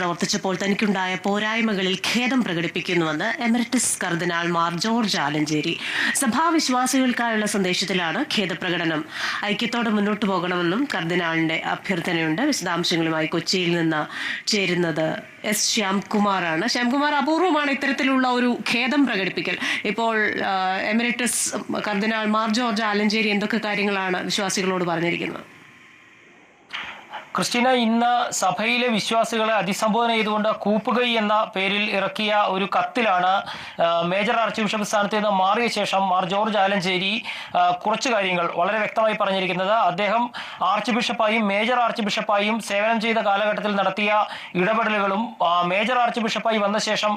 പ്രവർത്തിച്ചപ്പോൾ തനിക്കുണ്ടായ പോരായ്മകളിൽ ഖേദം പ്രകടിപ്പിക്കുന്നുവെന്ന് എമറിറ്റസ് കർദിനാൾ മാർ ജോർജ് ആലഞ്ചേരി. സഭാവിശ്വാസികൾക്കായുള്ള സന്ദേശത്തിലാണ് ഖേദപ്രകടനം. ഐക്യത്തോടെ മുന്നോട്ട് പോകണമെന്നും കർദിനാളിന്റെ അഭ്യർത്ഥനയുണ്ട്. വിശദാംശങ്ങളുമായി കൊച്ചിയിൽ നിന്ന് ചേരുന്നത് എസ് ശ്യാംകുമാറാണ്. ശ്യാംകുമാർ അപൂർവമാണ് ഇത്തരത്തിലുള്ള ഒരു ഖേദം പ്രകടിപ്പിക്കൽ. ഇപ്പോൾ എമിറിറ്റസ് കർദിനാൾ മാർ ജോർജ് ആലഞ്ചേരി എന്തൊക്കെ കാര്യങ്ങളാണ് വിശ്വാസികളോട് പറഞ്ഞിരിക്കുന്നത്? ക്രിസ്റ്റീന ഇന്ന് സഭയിലെ വിശ്വാസികളെ അതിസംബോധന ചെയ്തുകൊണ്ട് കൂപ്പുകൈ എന്ന പേരിൽ ഇറക്കിയ ഒരു കത്തിലാണ് മേജർ ആർച്ച് ബിഷപ്പ് സ്ഥാനത്ത് നിന്ന് മാറിയ ശേഷം മാർ ജോർജ് ആലഞ്ചേരി കുറച്ച് കാര്യങ്ങൾ വളരെ വ്യക്തമായി പറഞ്ഞിരിക്കുന്നത്. അദ്ദേഹം ആർച്ച് ബിഷപ്പായും മേജർ ആർച്ച് ബിഷപ്പായും സേവനം ചെയ്ത കാലഘട്ടത്തിൽ നടത്തിയ ഇടപെടലുകളും മേജർ ആർച്ച് ബിഷപ്പായി വന്ന ശേഷം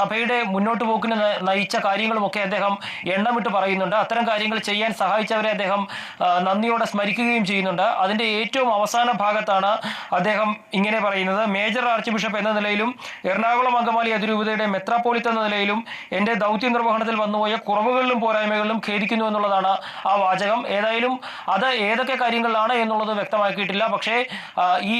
സഭയുടെ മുന്നോട്ട് പോക്കിന് നയിച്ച കാര്യങ്ങളുമൊക്കെ അദ്ദേഹം എണ്ണമിട്ട് പറയുന്നുണ്ട്. അത്തരം കാര്യങ്ങൾ ചെയ്യാൻ സഹായിച്ചവരെ അദ്ദേഹം നന്ദിയോടെ സ്മരിക്കുകയും ചെയ്യുന്നുണ്ട്. അതിന്റെ ഏറ്റവും അവസാന ഭാഗത്താണ് അദ്ദേഹം ഇങ്ങനെ പറയുന്നത്. മേജർ ആർച്ച് ബിഷപ്പ് എന്ന നിലയിലും എറണാകുളം അങ്കമാലി അതിരൂപതയുടെ മെത്രാപ്പോലിത്ത എന്ന നിലയിലും എന്റെ ദൗത്യ നിർവഹണത്തിൽ വന്നുപോയ കുറവുകളിലും പോരായ്മകളിലും ഖേദിക്കുന്നു എന്നുള്ളതാണ് ആ വാചകം. ഏതായാലും അത് ഏതൊക്കെ കാര്യങ്ങളിലാണ് എന്നുള്ളത് വ്യക്തമാക്കിയിട്ടില്ല. പക്ഷേ ഈ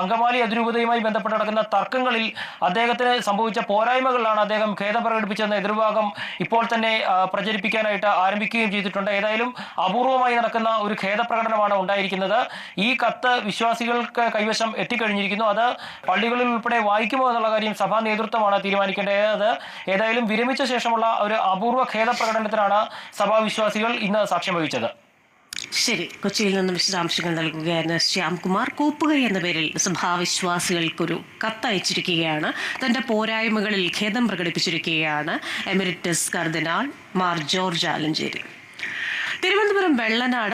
അങ്കമാലി അതിരൂപതയുമായി ബന്ധപ്പെട്ട് നടക്കുന്ന തർക്കങ്ങളിൽ അദ്ദേഹത്തിന് സംഭവിച്ച പോരായ്മകളിലാണ് അദ്ദേഹം ഖേദം പ്രകടിപ്പിച്ചെന്ന എതിർഭാഗം ഇപ്പോൾ തന്നെ പ്രചരിപ്പിക്കാനായിട്ട് ആരംഭിക്കുകയും ചെയ്തിട്ടുണ്ട്. ഏതായാലും അപൂർവമായി നടക്കുന്ന ഒരു ഖേദപ്രകടനമാണ് ഉണ്ടായിരിക്കുന്നത്. ഈ കത്ത് വിശ്വാസികൾക്ക് കൈവശം എത്തിക്കഴിഞ്ഞിരിക്കുന്നു. അത് പള്ളികളിൽ ഉൾപ്പെടെ വായിക്കുമോ എന്നുള്ള കാര്യം സഭാ നേതൃത്വമാണ് തീരുമാനിക്കേണ്ടത്. ഏതായാലും വിരമിച്ച ശേഷമുള്ള ഒരു അപൂർവ ഖേദ പ്രകടനത്തിനാണ് സഭാ വിശ്വാസികൾ ഇന്ന് സാക്ഷ്യം വഹിച്ചത്. ശരി കൊച്ചിയിൽ നിന്നും വിശദാംശങ്ങൾ നൽകുകയായിരുന്നു ശ്യാംകുമാർ. കൂപ്പുകൈ എന്ന പേരിൽ സഭാവിശ്വാസികൾക്കൊരു കത്തയച്ചിരിക്കുകയാണ്. തന്റെ പോരായ്മകളിൽ ഖേദം പ്രകടിപ്പിച്ചിരിക്കുകയാണ് എമിരിറ്റസ് കർദിനാൾ മാർ ജോർജ് ആലഞ്ചേരി. തിരുവനന്തപുരം വെള്ളനാട്